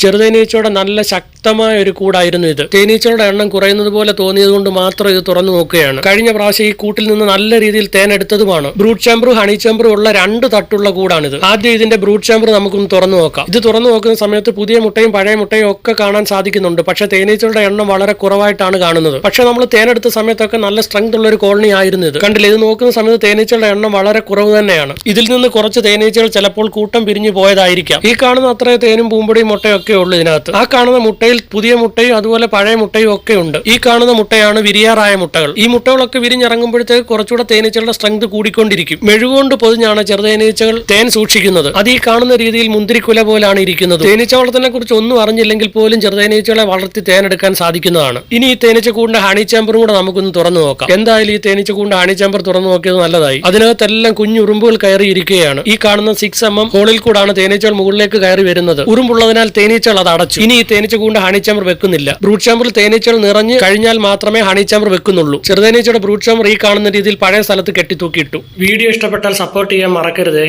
ചെറുതേനീച്ചയുടെ നല്ല ശക്തമായ ഒരു കൂടായിരുന്നു ഇത്. തേനീച്ചയുടെ എണ്ണം കുറയുന്നത് പോലെ തോന്നിയത് കൊണ്ട് മാത്രം ഇത് തുറന്നു നോക്കുകയാണ്. കഴിഞ്ഞ പ്രാവശ്യം ഈ കൂട്ടിൽ നിന്ന് നല്ല രീതിയിൽ തേൻ എടുത്തതുമാണ്. ബ്രൂട്ട് ചാമ്പറും ഹണി ചാമ്പറും ഉള്ള രണ്ട് തട്ടുള്ള കൂടാണിത്. ആദ്യം ഇതിന്റെ ബ്രൂട്ട് ചാമ്പർ നമുക്കൊന്ന് തുറന്നു നോക്കാം. ഇത് തുറന്നു നോക്കുന്ന സമയത്ത് പുതിയ മുട്ടയും പഴയ മുട്ടയും ഒക്കെ കാണാൻ സാധിക്കുന്നുണ്ട്. പക്ഷെ തേനീച്ചയുടെ എണ്ണം വളരെ കുറവായിട്ടാണ് കാണുന്നത്. പക്ഷെ നമ്മൾ തേനെടുത്ത സമയത്തൊക്കെ നല്ല സ്ട്രെങ്ത് ഉള്ള ഒരു കോളനി ആയിരുന്നു ഇത്. കണ്ടില്ല? ഇത് നോക്കുന്ന സമയത്ത് തേനീച്ചയുടെ എണ്ണം വളരെ കുറവ് തന്നെയാണ്. ഇതിൽ നിന്ന് കുറച്ച് തേനീച്ചകൾ ചിലപ്പോൾ കൂട്ടം പിരിഞ്ഞു പോയതായിരിക്കാം. ഈ കാണുന്ന അത്ര തേനും പൂമ്പടിയും മുട്ടയും ഒക്കെ ഉള്ളു ഇതിനകത്ത്. ആ കാണുന്ന മുട്ടയിൽ പുതിയ മുട്ടയും അതുപോലെ പഴയ മുട്ടയും ഒക്കെ ഉണ്ട്. ഈ കാണുന്ന മുട്ടയാണ് വിരിയാറായ മുട്ടകൾ. ഈ മുട്ടകളൊക്കെ വിരിഞ്ഞിറങ്ങുമ്പോഴത്തേക്ക് കുറച്ചുകൂടെ തേനീച്ചകളുടെ സ്ട്രെങ്ത് കൂടിക്കൊണ്ടിരിക്കും. മെഴുകൊണ്ട് പൊതിഞ്ഞാണ് ചെറുതേനീച്ചകൾ തേൻ സൂക്ഷിക്കുന്നത്. അത് ഈ കാണുന്ന രീതിയിൽ മുന്തിരിക്കുല പോലാണ് ഇരിക്കുന്നത്. തേനീച്ച വളർത്തലിനെ കുറിച്ച് ഒന്നും അറിഞ്ഞില്ലെങ്കിൽ പോലും ചെറുതേനീച്ചകളെ വളർത്തി തേനെടുക്കാൻ സാധിക്കുന്നതാണ്. ഇനി ഈ തേനീച്ചക്കൂടിന്റെ ഹണി ചാമ്പറും കൂടെ നമുക്കൊന്ന് തുറന്നു നോക്കാം. എന്തായാലും ഈ തേനീച്ചക്കൂടിന്റെ ഹണി ചാമ്പർ തുറന്നു നോക്കിയത് നല്ലതായി. അതിനകത്തെല്ലാം കുഞ്ഞുറുമ്പുകൾ കയറി ഇരിക്കുകയാണ് ഈ കാണുന്ന സിക്സ് എം എം ഹോളിൽ കൂടാണ് തേനീച്ചകൾ മുകളിലേക്ക് കയറി വരുന്നത്. ഉറുമ്പുള്ളതിനാൽ തേനീച്ചകൾ അത് അടച്ചു. ഇനി ഈ തേനീച്ച കൂണ്ട് ഹണി ചാമ്പർ വെക്കുന്നില്ല ബ്രൂട്ട് ചാമ്പറിൽ തേനീച്ചകൾ നിറഞ്ഞ് കഴിഞ്ഞാൽ മാത്രമേ ഹണി ചാമ്പർ വെക്കുന്നുള്ളൂ. ചെറുതേനീച്ചയുടെ ബ്രൂട്ട് ചാമ്പർ ഈ കാണുന്ന രീതിയിൽ പഴയ സ്ഥലത്ത് കെട്ടിത്തൂക്കിയിട്ടു. വീഡിയോ ഇഷ്ടപ്പെട്ടാൽ സപ്പോർട്ട് ചെയ്യാൻ മറക്കരുതേ.